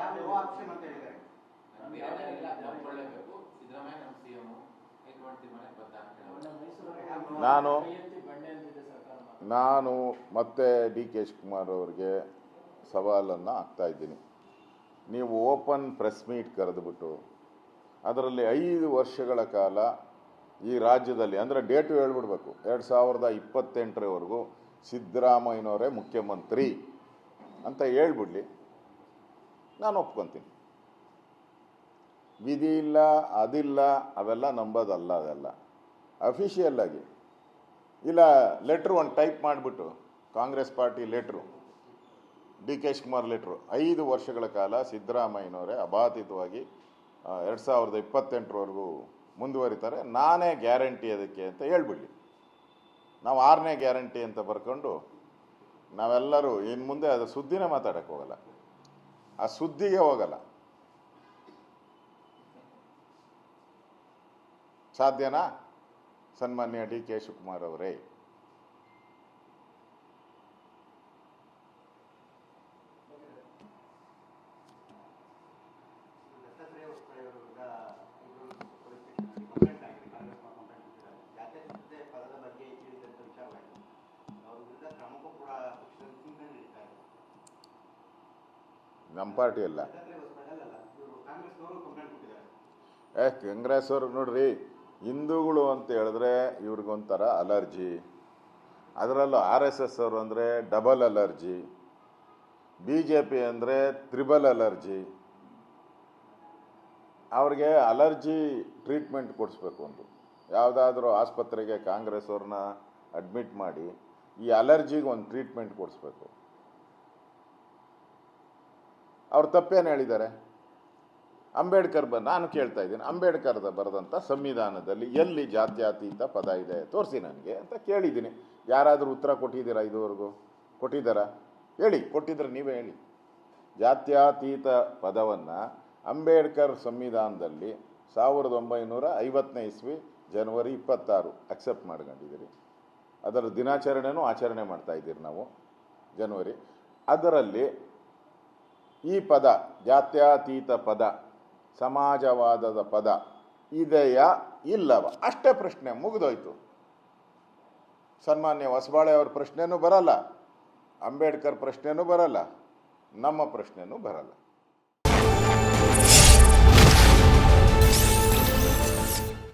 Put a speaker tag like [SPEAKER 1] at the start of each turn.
[SPEAKER 1] ಯಾವ ಆಪ್ಷನ್ ಅಂತ ಹೇಳಿದ್ದಾರೆ?
[SPEAKER 2] ಬೇರೆಲ್ಲ ನಂಬ್ಕೊಳ್ಳೇಬೇಕು ಸಿದ್ದರಾಮಯ್ಯ ನಮ್ಮ ಸಿ ಎಂ ಹೈಕಮಾಂಡ್ ತೀರ್ಮಾನಕ್ಕೆ ಬದ್ಧ ಅಂತ ಹೇಳೋದು.
[SPEAKER 3] ನಾನು
[SPEAKER 4] ಬಂಡೆ ಅಂತಿದೆ ಸರ್ಕಾರ
[SPEAKER 3] ನಾನು ಮತ್ತೆ ಡಿ ಕೆ ಶಿವಕುಮಾರ್ ಅವರಿಗೆ ಸವಾಲನ್ನು ಹಾಕ್ತಾ ಇದ್ದೀನಿ. ನೀವು ಓಪನ್ ಪ್ರೆಸ್ ಮೀಟ್ ಕರೆದುಬಿಟ್ಟು ಅದರಲ್ಲಿ ಐದು ವರ್ಷಗಳ ಕಾಲ ಈ ರಾಜ್ಯದಲ್ಲಿ ಅಂದರೆ ಡೇಟು ಹೇಳ್ಬಿಡ್ಬೇಕು. ಎರಡು ಸಾವಿರದ ಇಪ್ಪತ್ತೆಂಟರವರೆಗೂ ಸಿದ್ದರಾಮಯ್ಯನವರೇ ಮುಖ್ಯಮಂತ್ರಿ. ಅಂತ ಹೇಳ್ಬಿಡ್ಲಿ, ನಾನು ಒಪ್ಕೊತೀನಿ. ವಿಧಿ ಇಲ್ಲ, ಅದಿಲ್ಲ, ಅವೆಲ್ಲ ನಂಬೋದಲ್ಲ ಅದೆಲ್ಲ. ಅಫಿಷಿಯಲ್ ಆಗಿ. ಇಲ್ಲ ಲೆಟ್ರು ಒಂದು ಟೈಪ್ ಮಾಡಿಬಿಟ್ಟು, Congress party letter D K Shivakumar letter ಐದು ವರ್ಷಗಳ ಕಾಲ ಸಿದ್ದರಾಮಯ್ಯನವರೇ ಅಬಾಧಿತವಾಗಿ ಎರಡು ಸಾವಿರದ ಇಪ್ಪತ್ತೆಂಟರವರೆಗೂ ಮುಂದುವರಿತಾರೆ. ನಾನೇ ಗ್ಯಾರಂಟಿ ಅದಕ್ಕೆ ಅಂತ ಹೇಳ್ಬಿಡ್ಲಿ. ನಾವು ಆರನೇ ಗ್ಯಾರಂಟಿ ಅಂತ ಬರ್ಕೊಂಡು ನಾವೆಲ್ಲರೂ ಇನ್ನು ಮುಂದೆ ಅದು ಸುದ್ದಿನೇ ಮಾತಾಡಕ್ಕೆ ಹೋಗಲ್ಲ. ಆ ಸುದ್ದಿಗೆ ಹೋಗಲ್ಲ. ಸಾಧ್ಯನಾ? ಸನ್ಮಾನ್ಯ ಡಿ ಕೆ ಶಿವಕುಮಾರ್ ಅವರೇ. ನಮ್ಮ ಪಾರ್ಟಿ ಅಲ್ಲ. ಏ, ಕಾಂಗ್ರೆಸ್ ಅವರು ನೋಡ್ರಿ, ಹಿಂದೂಗಳು ಅಂತ ಹೇಳಿದ್ರೆ ಇವ್ರಿಗೊಂಥರ ಅಲರ್ಜಿ. ಅದರಲ್ಲೂ ಆರ್ ಎಸ್ ಎಸ್ ಅವರು ಅಂದರೆ double allergy. B J P ಅಂದರೆ ತ್ರಿಬಲ್ ಅಲರ್ಜಿ. ಅವ್ರಿಗೆ ಅಲರ್ಜಿ ಟ್ರೀಟ್ಮೆಂಟ್ ಕೊಡಿಸ್ಬೇಕು ಒಂದು ಯಾವುದಾದ್ರೂ ಆಸ್ಪತ್ರೆಗೆ ಕಾಂಗ್ರೆಸ್ ಅವ್ರನ್ನ ಅಡ್ಮಿಟ್ ಮಾಡಿ. ಈ ಅಲರ್ಜಿಗೆ ಒಂದು ಟ್ರೀಟ್ಮೆಂಟ್ ಕೊಡಿಸ್ಬೇಕು. ಅವ್ರು ತಪ್ಪೇನು ಹೇಳಿದ್ದಾರೆ? ಅಂಬೇಡ್ಕರ್ ಬ, ನಾನು ಕೇಳ್ತಾ ಇದ್ದೀನಿ, ಅಂಬೇಡ್ಕರ್ದ ಬರೆದಂಥ ಸಂವಿಧಾನದಲ್ಲಿ ಎಲ್ಲಿ ಜಾತ್ಯಾತೀತ ಪದ ಇದೆ ತೋರಿಸಿ ನನಗೆ ಅಂತ ಕೇಳಿದ್ದೀನಿ. ಯಾರಾದರೂ ಉತ್ತರ ಕೊಟ್ಟಿದ್ದೀರಾ ಇದುವರೆಗೂ? ಕೊಟ್ಟಿದ್ದಾರಾ? ಹೇಳಿ, ಕೊಟ್ಟಿದ್ರೆ ನೀವೇ ಹೇಳಿ. ಜಾತ್ಯಾತೀತ ಪದವನ್ನು ಅಂಬೇಡ್ಕರ್ ಸಂವಿಧಾನದಲ್ಲಿ ಸಾವಿರದ ಒಂಬೈನೂರ ಐವತ್ತನೇ ಇಸ್ವಿ ಜನವರಿ ಇಪ್ಪತ್ತಾರು ಅಕ್ಸೆಪ್ಟ್ ಮಾಡ್ಕೊಂಡಿದ್ದೀರಿ. ಅದರ ದಿನಾಚರಣೆಯೂ ಆಚರಣೆ ಮಾಡ್ತಾ ಇದ್ದೀರಿ ನಾವು, ಜನವರಿ. ಅದರಲ್ಲಿ ಈ ಪದ, ಜಾತ್ಯತೀತ ಪದ, ಸಮಾಜವಾದದ ಪದ, ಇದೆಯಾ ಇಲ್ಲವ? ಅಷ್ಟೇ ಪ್ರಶ್ನೆ, ಮುಗಿದೋಯ್ತು. ಸನ್ಮಾನ್ಯ ಹೊಸಬಾಳೆ ಅವ್ರ ಪ್ರಶ್ನೆನೂ ಬರಲ್ಲ, ಅಂಬೇಡ್ಕರ್ ಪ್ರಶ್ನೆನೂ ಬರಲ್ಲ, ನಮ್ಮ ಪ್ರಶ್ನೆನೂ ಬರಲ್ಲ.